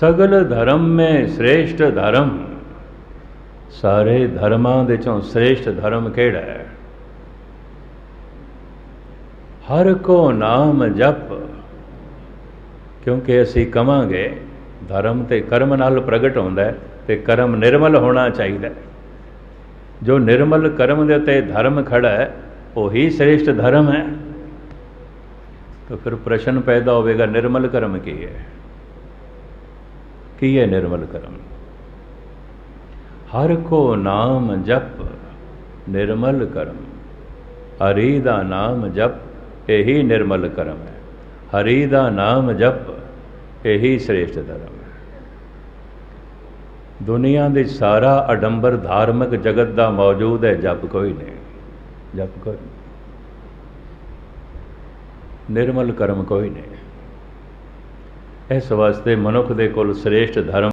ਸਗਲ ਧਰਮ ਮੈਂ ਸ੍ਰੇਸ਼ਟ ਧਰਮ। ਸਾਰੇ ਧਰਮਾਂ ਦੇ ਚੋਂ ਸ੍ਰੇਸ਼ਟ ਧਰਮ ਕਿਹੜਾ ਹੈ? ਹਰ ਕੋ ਨਾਮ ਜਪ। ਕਿਉਂਕਿ ਅਸੀਂ ਕਵਾਂਗੇ, ਧਰਮ ਤੇ ਕਰਮ ਨਾਲ ਪ੍ਰਗਟ ਹੁੰਦਾ ਹੈ ਤੇ ਕਰਮ ਨਿਰਮਲ ਹੋਣਾ ਚਾਹੀਦਾ ਜੋ ਨਿਰਮਲ ਕਰਮ ਦੇ ਉੱਤੇ ਧਰਮ ਖੜਾ ਹੈ, ਉਹੀ ਸ੍ਰੇਸ਼ਟ ਧਰਮ ਹੈ। ਤਾਂ ਫਿਰ ਪ੍ਰਸ਼ਨ ਪੈਦਾ ਹੋਵੇਗਾ, ਨਿਰਮਲ ਕਰਮ ਕੀ ਹੈ? ਕੀ ਹੈ ਨਿਰਮਲ ਕਰਮ? ਹਰ ਕੋ ਨਾਮ ਜਪ ਨਿਰਮਲ ਕਰਮ। ਹਰੀ ਦਾ ਨਾਮ ਜਪ, ਇਹੀ ਨਿਰਮਲ ਕਰਮ ਹੈ। ਹਰੀ ਦਾ ਨਾਮ ਜਪ, ਇਹੀ ਸ੍ਰੇਸ਼ਟ ਧਰਮ ਹੈ। ਦੁਨੀਆ ਦੇ ਸਾਰਾ ਅਡੰਬਰ ਧਾਰਮਿਕ ਜਗਤ ਦਾ ਮੌਜੂਦ ਹੈ, ਜਪ ਕੋਈ ਨਹੀਂ। ਜਪ ਕੋਈ ਨਿਰਮਲ ਕਰਮ ਕੋਈ ਨਹੀਂ। ਇਸ ਵਾਸਤੇ ਮਨੁੱਖ ਦੇ ਕੋਲ ਸ੍ਰੇਸ਼ਟ ਧਰਮ